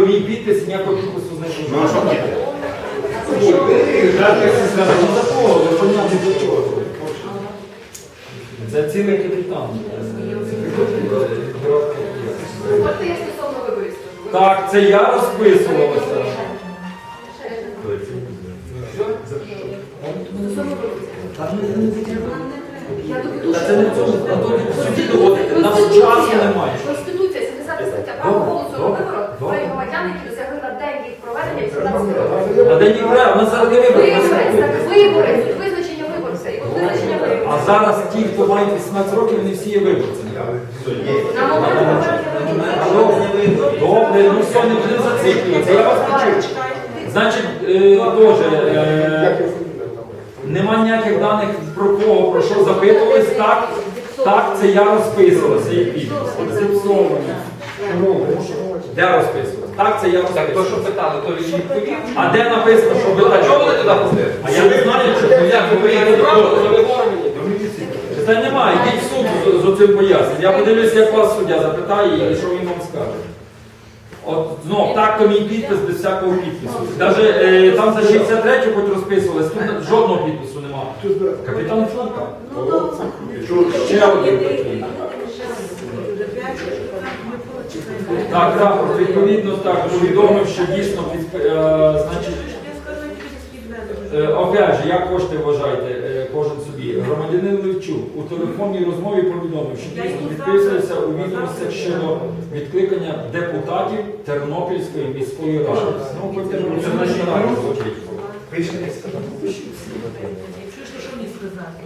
Мій підпис ніякого підпису з ним Ну, а що діти? Це цілий капітан. От я стосовно виборів скажу. Так, це я розписувалася. Стосовно виборів. Я Та що- це не в цьому, а тут в суді доводити. Нас часу немає. Конституція, 70 стаття, право Добре, голосу на добре, виборах добре. про громадян, які досягли на день їх проведення 18 років. А де ні треба, у зараз не вибори. визначення виборця. І от визначення виборця. А зараз ті, хто мають 18 років, вони всі є виборцями. На момент проведення Добре, ну все, не будемо зациклюватися. Я вас почув. Значить, теж, е, нема ніяких даних про кого, про що запитувались. Так, так, це я розписувався і підпис. Зіпсований. Де розписувався? Так, це я Так, то, що питали, то він відповів. А де написано, що ви А чого вони туди ходили? А я не знаю, що Ну як, ви приїхали правду, то ви говорите. Та немає, йдіть в суд з, з оцим поясненням. Я подивлюся, як вас суддя запитає і що він вам скаже. От знов, так то мій підпис без всякого підпису. Даже е, там за 63 хоч розписувались, тут жодного підпису немає. Капітан Функа. Ще один такий. Так, рапорт, відповідно, так, повідомив, що дійсно під, е, значить, Е, Опять же, як кошти вважаєте, е, кожен собі. Громадянин Левчук у телефонній розмові повідомив, що дійсно підписується у відомостях щодо відкликання депутатів Тернопільської міської ради. Ну, хоч Тернопільської ради звучить.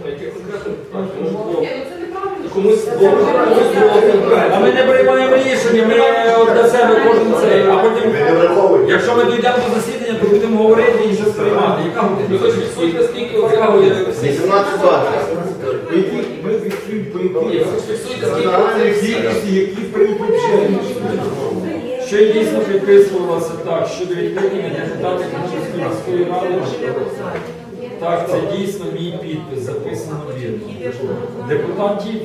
Ні, ну це неправильно. Комусь було комусь було А ми не приймаємо рішення, ми для себе кожен цей, а потім, Ви не враховуєте. якщо ми дійдемо до засідання, то будемо говорити і вже сприймати. Яка година? скільки. 18-20. Скільки кількості, які прийдуть Ще й дійсно підписувалося так, щодо відкликання депутатів Тернопільської міської ради. Так, це дійсно мій підпис, записано вірно. Депутатів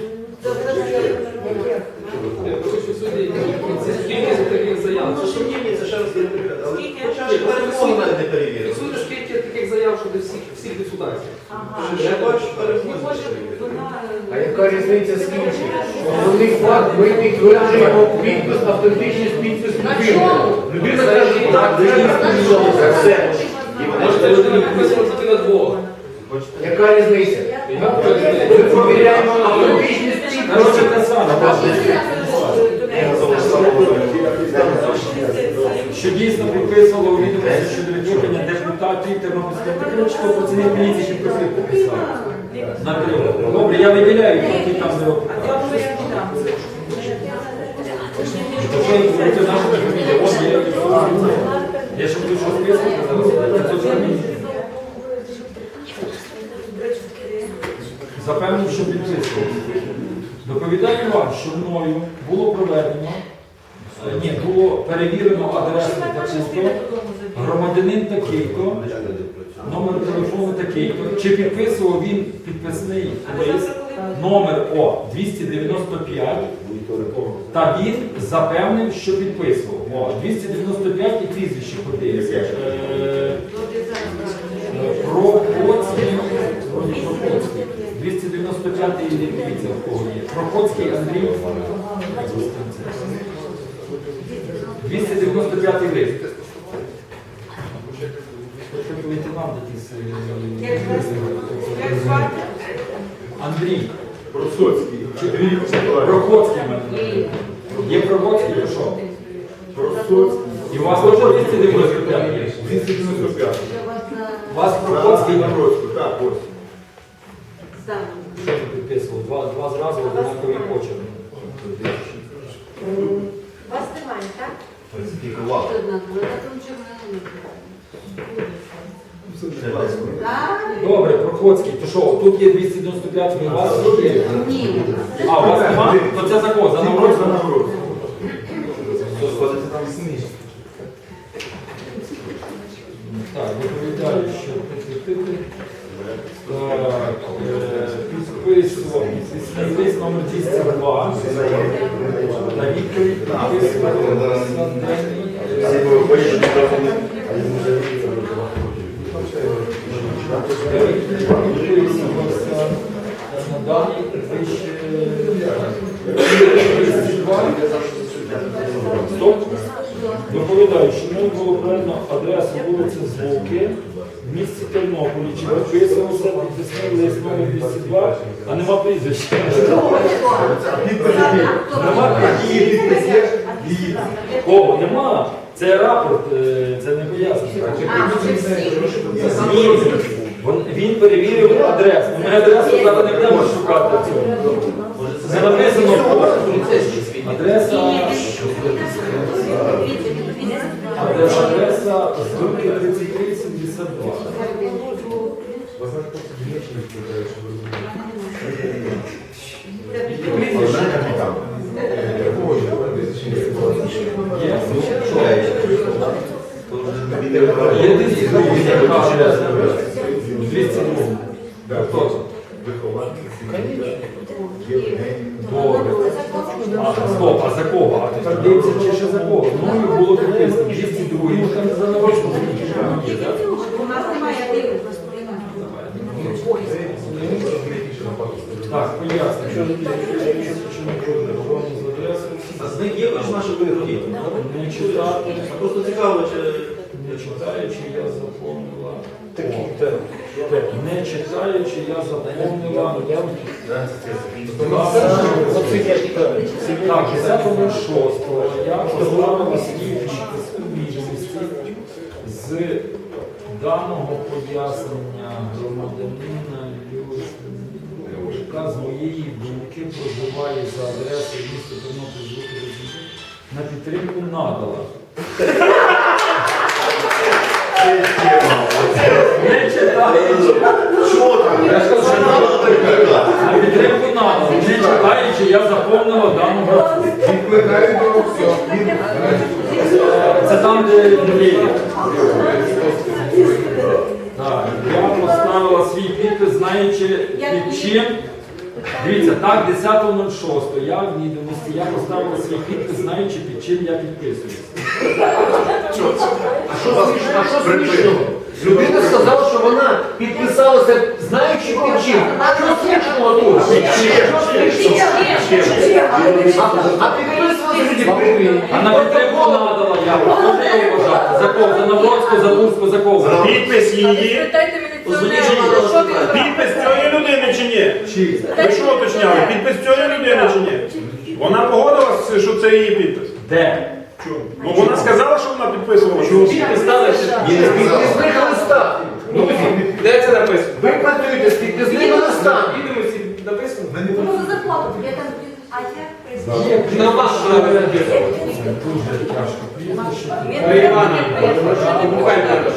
скільки таких заяв. Це що? Це ще раз перевіряти. Але перемоги не перевірили. Фіксуйте, скільки таких заяв щодо всіх, всіх депутатів. Ще бачу перемоги. А яка різниця скільки? Головний факт, ми підтверджуємо підпис, автентичність підпису людини. Людина каже, так, це дійсно все. Можете людині підписувати на двох. Яка різниця? Ми провіряємо автентичність Короче, те саме, що дійсно підписувало у відомості щодо відкликання депутатів Тернопільської Коротше, то працівник міліції підписів підписав. На. Добре, я виділяю, які там не. Я ще буду щось писати. Запевнив, що підписував. Доповідаю вам, що мною було проведено, е, ні, було перевірено адресу такого, громадянин такий-то, номер телефону такий-то, чи підписував він підписний лист, номер О 295, та він запевнив, що підписував. О, 295 і прізвище подивиться. 295 дивіться, в кого є. Прохоцький Андрій. 295 лист. Хоч лейтенант якийсь. е, Андрій. Просоцький. Прохоцький в мене. Є Прохоцький, то що? Просоцький. І у вас теж 295 є? 295. У вас Прохоцький на Просоцький, так, ось. Що Немає, так? Фальсифікував. Добре, Прохоцький, то що, тут є 295 у вас є? Ні. А, у вас нема? То це за кого? За За Навроцького? нагороду. Так, доповідаю, що. Так, е, тиском із 202 на відповідь на тиску Стоп. Доповідаючи, мною було правильно адресу вулиці Звуки лист номер 202, а нема прізвища. Нема Кого? Нема. Це рапорт, е, це не пояснення. Він- перевірив адресу. Ми адресу зараз не будемо шукати цього. Це написано адреса. Адреса, адреса Звуки 3372. Є? Є 202 адреса. 202. Хто це? Добре. А, стоп, а за кого? А тепер дивіться, чи ще за кого? Мною було підписано 202, ми там за нарочно є, так? У нас немає диву. Так, поясню. Що таке? Що не кожне охорону з адресою? А з них є хоч наші виходи? Не читати, Просто цікаво, чи... не читаючи, я заповнила. Не читаючи, я заповнила. Так, 10.06 я поставила підпис у відомості з даного пояснення громадянина моєї думки проживає за адресою міста Тернопіль звуки на підтримку надала. Не читаючи. Що там? Я кажу, що На підтримку надала. Не читаючи, я заповнила дану графу. Це там, де мрія. Так, я поставила свій підпис, знаючи під чим. Так, 10.06. Я в відомості, я поставила свій підпис, знаючи під чим я підписуюся. А що смішно? Людина сказала, що вона підписалася, знаючи під. Що смішного тут? А підписувалася А на підтримку надала я. Вважати. За Навроцьку, за Турську, за? Підпис її, ти підпис цієї людини чи ні? Ви що уточняли? Підпис цієї людини чи ні? Вона погодилась, що це її підпис. Де? Ну вона сказала, що вона підписувала. що Підпис ставиться. Підписник листа. Ну, де це написано? Ви працюєте з підписним листом. Відомості написано? Ну, за зарплату, я там, а я Є На вас що? Дуже тяжко. Прізвище. Марія Іванівна, Бухгалтер.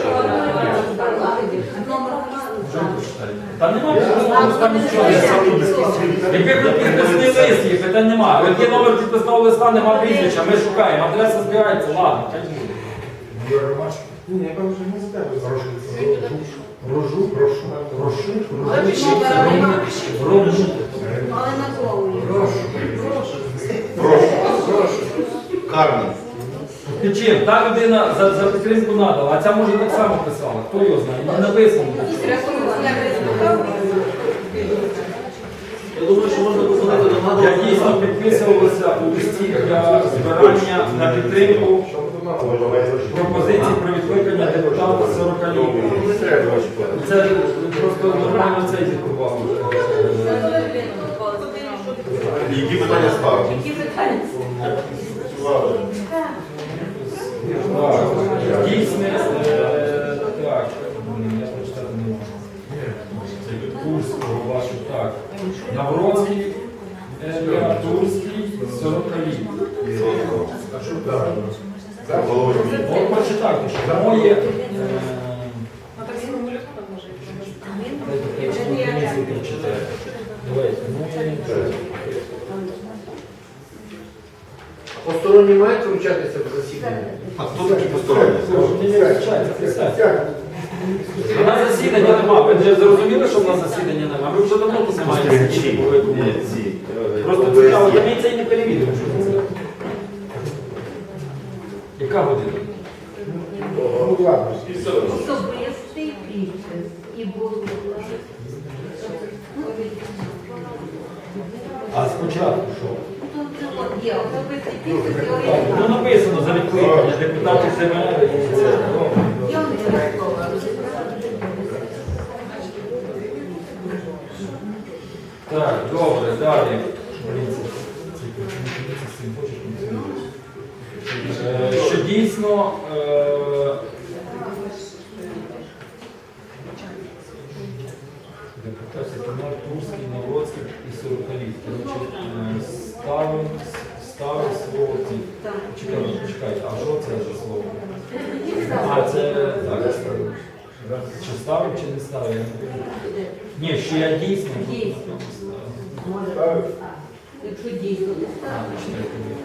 Та немає підписного листа нічого. Якби тут підписний лист є, питань немає. От є номер підписного листа, немає прізвища, ми шукаємо, адреса збирається, ладно, хай буде. Рожу, прошу, прошу, прошу. Але на голову. Карний. Під чим? Та людина за, за підтримку надала, а ця може так само писала. Хто його знає? Не написано. Я думаю, що можна позвонити до Я дійсно підписувався у листі для збирання на підтримку пропозицій про відкликання депутата 40 літ. Це просто нормально це відбувало. Які питання ставити? Які питання? Так, дійсне, е, так, я прочитати не можу. Курського вашу, так. Навроцький, Турський, 40 літ. От почитайте, що моє... е, Дайте, я комісію прочитаю. Давайте, моє... Посторонні мають вручатися в засіданні? А хто такі посторонні? Нас засідання нема. Ви вже зрозуміли, що в нас засідання нема? Ви вже давно тут немає сидіти, бо ви думаєте. Просто цікаво, я мені це і не перевірив, що це. Яка година? Особистий підпис. і було. А спочатку що? Ну написано за відкликання депутатів обов'язково. Так, добре, далі. Блін, це- це працівники з цим хочеш контролювати. Е, Що дійсно е, депутатів Камер, Турський, Навроцький і Сорокаліт. Коротше, е, ставим, ставим слово ті. Чекай, чекай, а що це за слово? А, це так. Чи ставим, чи не ставим? Я не пам'ятаю. Ні, що я дійсно. Дійсно. ставив. Якщо дійсно. А, чекай, тобі.